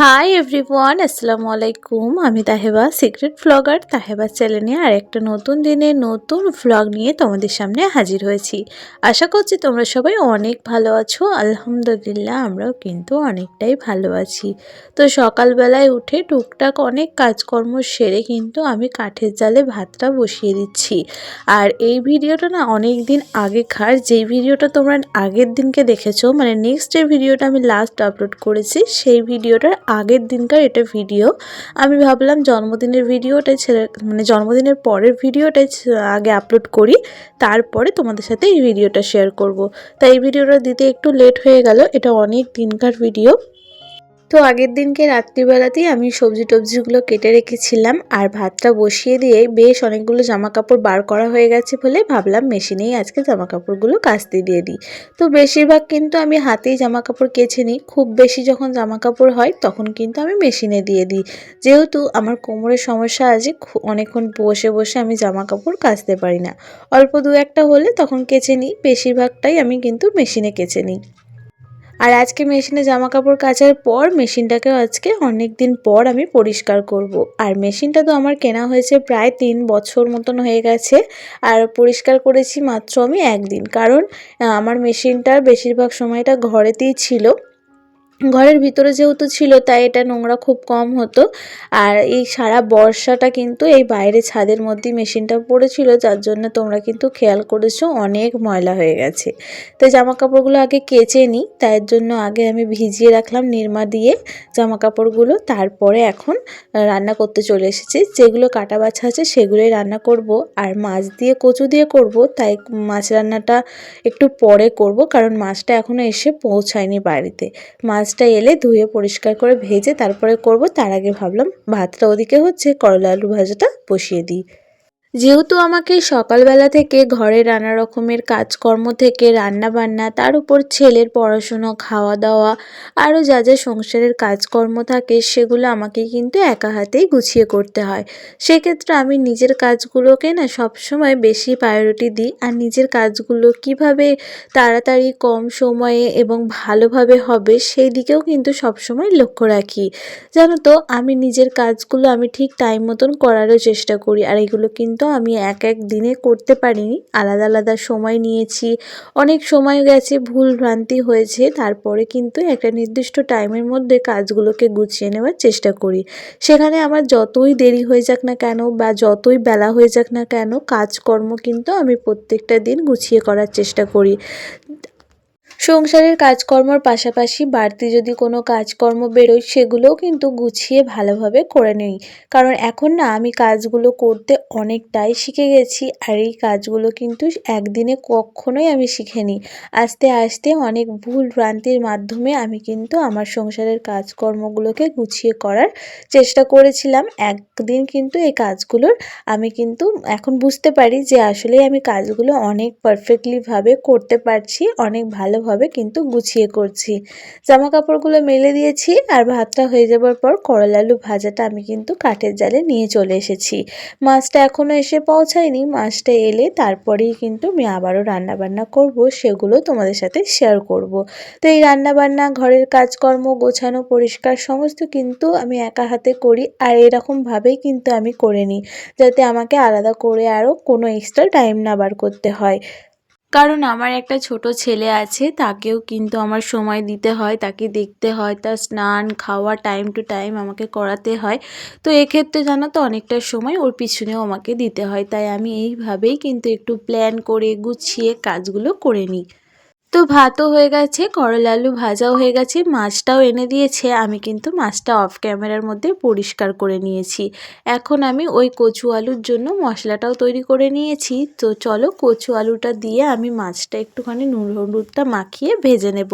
Hi everyone আসসালামু আলাইকুম আমি তাহেবা সিক্রেট ফ্লগার তাহেবা চ্যানেলে আর একটা নতুন দিনে নতুন ফ্লগ নিয়ে তোমাদের সামনে হাজির হয়েছি। আশা করছি তোমরা সবাই অনেক ভালো আছো। আলহামদুলিল্লাহ, আমরাও কিন্তু অনেকটাই ভালো আছি। তো সকালবেলায় উঠে টুকটাক অনেক কাজকর্ম সেরে কিন্তু আমি কাঠের জালে ভাতটা বসিয়ে দিচ্ছি। আর এই ভিডিওটা না অনেক দিন আগেকার। যেই ভিডিওটা তোমরা আগের দিনকে দেখেছ মানে নেক্সট যে ভিডিওটা আমি লাস্ট আপলোড করেছি, সেই ভিডিওটার আগের দিনকার এটা ভিডিও আমি ভাবলাম জন্মদিনের ভিডিওটাই ছেলে মানে জন্মদিনের পরের ভিডিওটাই আগে আপলোড করি, তারপরে তোমাদের সাথে এই ভিডিওটা শেয়ার করব। তাই এই ভিডিওটা দিতে একটু লেট হয়ে গেল, এটা অনেক দিনকার ভিডিও তো আগের দিনকে রাত্রিবেলাতেই আমি সবজি টবজিগুলো কেটে রেখেছিলাম আর ভাতটা বসিয়ে দিয়ে বেশ অনেকগুলো জামা কাপড় বার করা হয়ে গেছে বলে ভাবলাম মেশিনেই আজকে জামা কাপড়গুলো কাচতে দিয়ে দিই। তো বেশিরভাগ কিন্তু আমি হাতেই জামা কাপড় কেচে নিই। খুব বেশি যখন জামা কাপড় হয় তখন কিন্তু আমি মেশিনে দিয়ে দিই। যেহেতু আমার কোমরের সমস্যা আছে অনেকক্ষণ বসে বসে আমি জামা কাপড় কাচতে পারি না। অল্প দু একটা হলে তখন কেচে নিই। বেশিরভাগটাই আমি কিন্তু মেশিনে কেচে নিই। আর আজকে মেশিনে জামা কাপড় কাচার পর মেশিনটাকেও আজকে অনেক দিন পর আমি পরিষ্কার করব। আর মেশিনটা তো আমার কেনা হয়েছে প্রায় তিন বছর মতন হয়ে গেছে। আর পরিষ্কার করেছি মাত্র আমি একদিন। কারণ আমার মেশিনটার বেশিরভাগ সময়টা ঘরেতেই ছিল। ঘরের ভিতরে যেহেতু ছিল, তাই এটা নোংরা খুব কম হতো। আর এই সারা বর্ষাটা কিন্তু এই বাইরে ছাদের মধ্যেই মেশিনটা পড়েছিল, যার জন্য তোমরা কিন্তু খেয়াল করেছ, অনেক ময়লা হয়ে গেছে। তো জামা কাপড়গুলো আগে কেচে নিই তাই জন্য আগে আমি ভিজিয়ে রাখলাম নির্মা দিয়ে জামা কাপড়গুলো তারপরে এখন রান্না করতে চলে এসেছি। যেগুলো কাটা বাছা আছে সেগুলোই রান্না করব। আর মাছ দিয়ে কচু দিয়ে করব, তাই মাছ রান্নাটা একটু পরে করব, কারণ মাছটা এখনও এসে পৌঁছায়নি বাড়িতে। মাছটা এলে ধুয়ে পরিষ্কার করে ভেজে তারপরে করব। তার আগে ভাবলাম ভাতটা ওদিকে হচ্ছে করলা আলু ভাজাটা বসিয়ে দিই। যেহেতু আমাকে সকালবেলা থেকে ঘরে নানা রকমের কাজকর্ম থেকে রান্না বান্না তার উপর ছেলের পড়াশুনো খাওয়া দাওয়া আরও যা যা সংসারের কাজকর্ম থাকে, সেগুলো আমাকে কিন্তু একা হাতেই গুছিয়ে করতে হয়। সেক্ষেত্রে আমি নিজের কাজগুলোকে না সবসময় বেশি প্রায়োরিটি দিই। আর নিজের কাজগুলো কীভাবে তাড়াতাড়ি কম সময়ে এবং ভালোভাবে হবে, সেই দিকেও কিন্তু সবসময় লক্ষ্য রাখি। জানো তো, আমি নিজের কাজগুলো আমি ঠিক টাইম মতন করারও চেষ্টা করি। আর এগুলো কিন্তু আমি এক এক দিনে করতে পারিনি। আলাদা আলাদা সময় নিয়েছি। অনেক সময় গেছে, ভুল ভ্রান্তি হয়েছে। তারপরে কিন্তু একটা নির্দিষ্ট টাইমের মধ্যে কাজগুলোকে গুছিয়ে নেওয়ার চেষ্টা করি। সেখানে আমার যতই দেরি হয়ে যাক না কেন বা যতই বেলা হয়ে যাক না কেন, কাজকর্ম কিন্তু আমি প্রত্যেকটা দিন গুছিয়ে করার চেষ্টা করি। সংসারের কাজকর্মর পাশাপাশি বাড়তি যদি কোনো কাজকর্ম বেরোয়, সেগুলোও কিন্তু গুছিয়ে ভালোভাবে করে নিই। কারণ এখন না, আমি কাজগুলো করতে অনেকটাই শিখে গেছি, আর এই কাজগুলো কিন্তু একদিনে কখনোই আমি শিখিনি। আস্তে আস্তে অনেক ভুল ভ্রান্তির মাধ্যমে আমি কিন্তু আমার সংসারের কাজকর্মগুলোকে গুছিয়ে করার চেষ্টা করেছিলাম। একদিন কিন্তু এই কাজগুলোর আমি কিন্তু এখন বুঝতে পারি যে আসলে আমি কাজগুলো অনেক পারফেক্টলিভাবে করতে পারছি, অনেক ভালোভাবে কিন্তু গুছিয়ে করছি। জামা কাপড়গুলো মেলে দিয়েছি আর ভাতটা হয়ে যাবার পর করলা আলু ভাজাটা আমি কিন্তু কাঠের জালে নিয়ে চলে এসেছি। মাছটা এখনও এসে পৌঁছায়নি, মাছটা এলে তারপরেই কিন্তু আমি আবারও রান্নাবান্না করব, সেগুলো তোমাদের সাথে শেয়ার করব। তো এই রান্নাবান্না, ঘরের কাজকর্ম, গোছানো, পরিষ্কার সমস্ত কিন্তু আমি একা হাতে করি আর এরকমভাবেই কিন্তু আমি করে নিই, যাতে আমাকে আলাদা করে আরও কোনো এক্সট্রা টাইম না বার করতে হয়। কারণ আমার একটা ছোট ছেলে আছে, তাকেও কিন্তু আমার সময় দিতে হয়, তাকে দেখতে হয়, তার স্নান, খাওয়া টাইম টু টাইম আমাকে করাতে হয়। তো এক্ষেত্রে জানো তো, অনেকটা সময় ওর পিছনেও আমাকে দিতে হয়। তাই আমি এইভাবেই কিন্তু একটু প্ল্যান করে গুছিয়ে কাজগুলো করে নিই। তো ভাতও হয়ে গেছে, করলা আলু ভাজাও হয়ে গেছে, মাছটাও এনে দিয়েছে। আমি কিন্তু মাছটা অফ ক্যামেরার মধ্যে পরিষ্কার করে নিয়েছি। এখন আমি ওই কচু আলুর জন্য মশলাটাও তৈরি করে নিয়েছি। তো চলো কচু আলুটা দিয়ে আমি মাছটা একটুখানি নুন হলুদটা মাখিয়ে ভেজে নেব।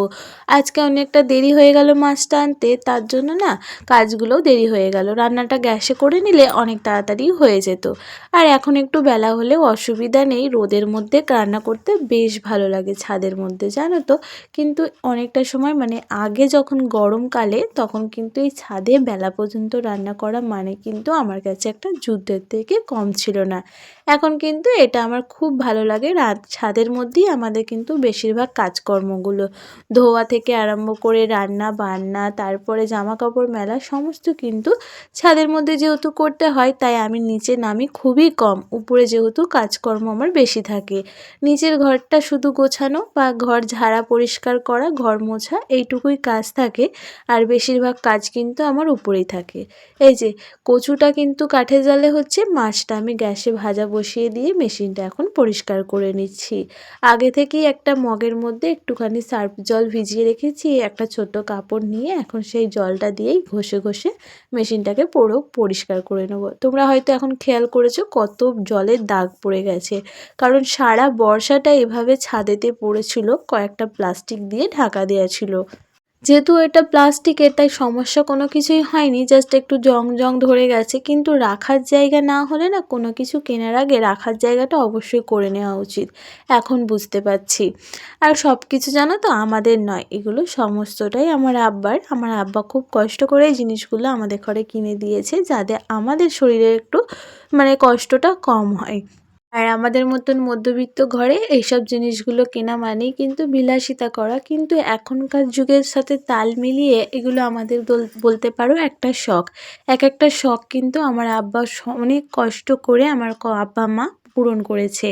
আজকে অনেকটা দেরি হয়ে গেল মাছটা আনতে, তার জন্য না কাজগুলোও দেরি হয়ে গেল। রান্নাটা গ্যাসে করে নিলে অনেক তাড়াতাড়ি হয়ে যেত। আর এখন একটু বেলা হলেও অসুবিধা নেই, রোদের মধ্যে রান্না করতে বেশ ভালো লাগে ছাদের মধ্যে। জানো তো? কিন্তু অনেকটা সময় মানে আগে যখন গরমকালে তখন কিন্তু এই ছাদে বেলা পর্যন্ত রান্না করা মানে কিন্তু আমার কাছে একটা যুদ্ধের থেকে কম ছিল না। এখন কিন্তু এটা আমার খুব ভালো লাগে। রাত, ছাদের মধ্যেই আমাদের কিন্তু বেশিরভাগ কাজকর্মগুলো, ধোয়া থেকে আরম্ভ করে রান্না, বান্না, তারপরে জামা কাপড় মেলা, সমস্ত কিন্তু ছাদের মধ্যে যেহেতু করতে হয়, তাই আমি নিচে নামি খুবই কম। উপরে যেহেতু কাজকর্ম আমার বেশি থাকে। নিচের ঘরটা শুধু গোছানো বা ঝাড়া পরিষ্কার করা, ঘর মোছা এইটুকুই কাজ থাকে আর বেশিরভাগ কাজ কিন্তু আমার উপরেই থাকে। এই যে, কচুটা কিন্তু কাঠের জালে হচ্ছে, মাছটা আমি গ্যাসে ভাজা বসিয়ে দিয়ে মেশিনটা এখন পরিষ্কার করে নিচ্ছি। আগে থেকেই একটা মগের মধ্যে একটুখানি সার্ফ জল ভিজিয়ে রেখেছি, একটা ছোট কাপড় নিয়ে এখন সেই জলটা দিয়েই ঘষে ঘষে মেশিনটাকে পুরো পরিষ্কার করে নেব। তোমরা হয়তো এখন খেয়াল করেছ কত জলের দাগ পড়ে গেছে, কারণ সারা বর্ষাটা এভাবে ছাদেতে পড়েছিল কয়েকটা প্লাস্টিক দিয়ে ঢাকা দেওয়া ছিল। যেহেতু এটা প্লাস্টিকের তাই সমস্যা কোনো কিছুই হয়নি, জাস্ট একটু জং জং ধরে গেছে। কিন্তু রাখার জায়গা না হলে না কোনো কিছু কেনার আগে রাখার জায়গাটা অবশ্যই করে নেওয়া উচিত, এখন বুঝতে পারছি। আর সব কিছু জানো তো, আমাদের নয়, এগুলো সমস্তটাই আমার আব্বার। আমার আব্বা খুব কষ্ট করে জিনিসগুলো আমাদের ঘরে কিনে দিয়েছে, যাতে আমাদের শরীরে একটু মানে কষ্টটা কম হয়। আর আমাদের মতন মধ্যবিত্ত ঘরে এইসব জিনিসগুলো কেনা মানেই কিন্তু বিলাসিতা করা। কিন্তু এখনকার যুগের সাথে তাল মিলিয়ে এগুলো আমাদের বলতে পারো একটা শখ। এক একটা শখ কিন্তু আমার আব্বা অনেক কষ্ট করে আমার আব্বা মা পূরণ করেছে।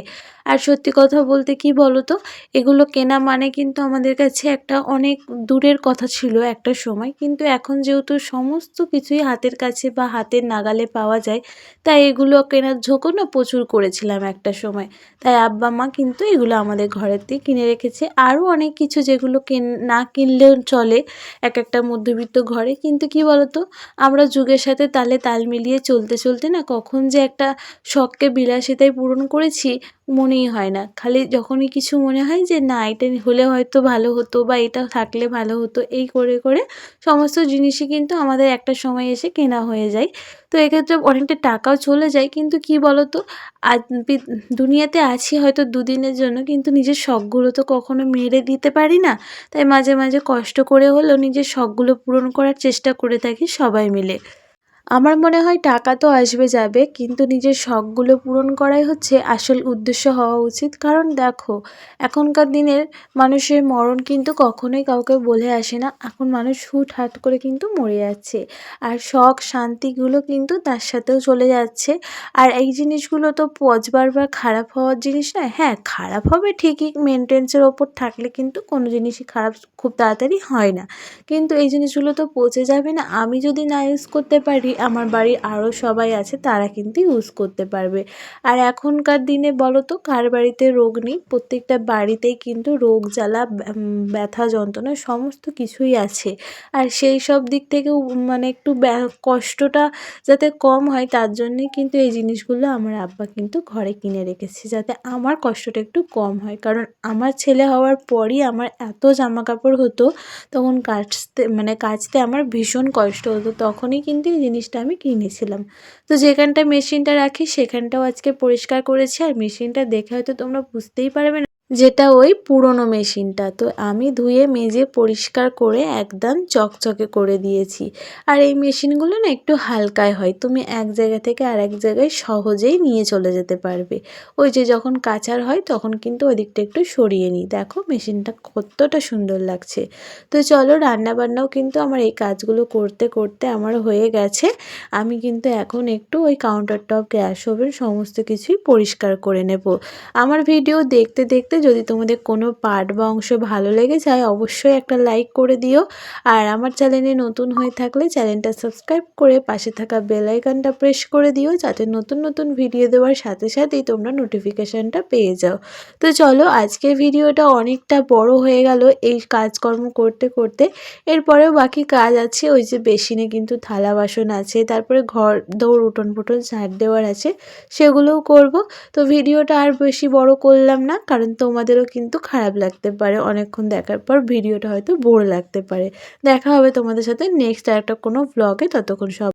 আর সত্যি কথা বলতে কি বলো তো এগুলো কেনা মানে কিন্তু আমাদের কাছে একটা অনেক দূরের কথা ছিল একটা সময়। কিন্তু এখন যেহেতু সমস্ত কিছুই হাতের কাছে বা হাতের নাগালে পাওয়া যায়, তাই এগুলো কেনার ঝোঁকও না প্রচুর করেছিলাম একটা সময়। তাই আব্বা, মা কিন্তু এগুলো আমাদের থেকে কিনে রেখেছে। আরও অনেক কিছু যেগুলো কেন, না কিনলেও চলে এক একটা মধ্যবিত্ত ঘরে। কিন্তু কি বলতো, আমরা যুগের সাথে তালে তাল মিলিয়ে চলতে চলতে না কখন যে একটা শখকে বিলাসিতায় পূরণ করেছি মনেই হয় না। খালি যখনই কিছু মনে হয় যে, না, এটা হলে হয়তো ভালো হতো বা এটা থাকলে ভালো হতো। এই করে করে সমস্ত জিনিসই কিন্তু আমাদের একটা সময় এসে কেনা হয়ে যায়। তো এক্ষেত্রে অনেকটা টাকাও চলে যায়, কিন্তু কি বলো তো আজ দুনিয়াতে আছি হয়তো দুদিনের জন্য, কিন্তু নিজের শখগুলো তো কখনো মেরে দিতে পারি না। তাই মাঝে মাঝে কষ্ট করে হলেও নিজের শখগুলো পূরণ করার চেষ্টা করে থাকি সবাই মিলে। আমার মনে হয় টাকা তো আসবে যাবে, কিন্তু নিজের শখগুলো পূরণ করাই হচ্ছে আসল উদ্দেশ্য হওয়া উচিত। কারণ দেখো, এখনকার দিনের মানুষের মরণ কিন্তু কখনোই কাউকে বলে আসে না। এখন মানুষ হুটহাট করে কিন্তু মরে যাচ্ছে। আর শখ, শান্তিগুলো কিন্তু তার সাথেও চলে যাচ্ছে। আর এই জিনিসগুলো তো পচবার বা খারাপ হওয়ার জিনিস নয়। হ্যাঁ খারাপ হবে ঠিকই, মেনটেন্সের ওপর থাকলে কিন্তু কোনো জিনিসই খারাপ খুব তাড়াতাড়ি হয় না। কিন্তু এই জিনিসগুলো তো পচে যাবে না। আমি যদি না ইউজ করতে পারি আমার বাড়ির আরও সবাই আছে, তারা কিন্তু ইউজ করতে পারবে। আর এখনকার দিনে বলো তো কার বাড়িতে রোগ নেই, প্রত্যেকটা বাড়িতেই কিন্তু রোগ, জ্বালা ব্যথা, যন্ত্রণা সমস্ত কিছুই আছে। আর সেই সব দিক থেকেও মানে একটু কষ্টটা যাতে কম হয়, তার জন্যেই কিন্তু এই জিনিসগুলো আমার আব্বা কিন্তু ঘরে কিনে রেখেছে, যাতে আমার কষ্টটা একটু কম হয়। কারণ আমার ছেলে হওয়ার পরই আমার এত জামা কাপড় হতো, তখন কাচতে মানে কাচতে আমার ভীষণ কষ্ট হতো, তখনই কিন্তু এই জিনিস জিনিসটা আমি কিনেছিলাম তো যেখানটা মেশিনটা রাখি, সেখানটাও আজকে পরিষ্কার করেছি। আর মেশিনটা দেখে হয়তো তোমরা বুঝতেই পারবে না যেটা ওই পুরনো মেশিনটা। তো আমি ধুয়ে, মেজে, পরিষ্কার করে একদম চকচকে করে দিয়েছি। আর এই মেশিনগুলো না একটু হালকায় হয়। তুমি এক জায়গা থেকে আর এক জায়গায় সহজেই নিয়ে চলে যেতে পারবে। ওই যে যখন কাচার হয়, তখন কিন্তু ওই দিকটা একটু সরিয়ে নিই। দেখো মেশিনটা কতটা সুন্দর লাগছে। তো চলো রান্নাবান্নাও কিন্তু আমার এই কাজগুলো করতে করতে আমার হয়ে গেছে। আমি কিন্তু এখন একটু ওই কাউন্টার টপ গ্যাস ওভেন সমস্ত কিছুই পরিষ্কার করে নেব। আমার ভিডিও দেখতে দেখতে যদি তোমাদের কোনো পার্ট বা অংশ ভালো লেগে যায়, অবশ্যই একটা লাইক করে দিও। আর আমার চ্যানেলে নতুন হয়ে থাকলে চ্যানেলটা সাবস্ক্রাইব করে পাশে থাকা বেল আইকনটা প্রেস করে দিও, যাতে নতুন নতুন ভিডিও দেওয়ার সাথে সাথেই তোমরা নোটিফিকেশানটা পেয়ে যাও। তো চলো, আজকের ভিডিওটা অনেকটা বড় হয়ে গেল এই কাজকর্ম করতে করতে। এরপরেও বাকি কাজ আছে, ওই যে বেসিনে কিন্তু থালা বাসন আছে, তারপরে ঘর, দৌড় উঠোন পুটন ঝাড় দেওয়ার আছে, সেগুলোও করব। তো ভিডিওটা আর বেশি বড় করলাম না, কারণ তো তোমাদেরও কিন্তু খারাপ লাগতে পারে। অনেকক্ষণ দেখার পর ভিডিওটা হয়তো বোর লাগতে পারে। দেখা হবে তোমাদের সাথে নেক্সট আর একটা কোনো ব্লগে ততক্ষণ সব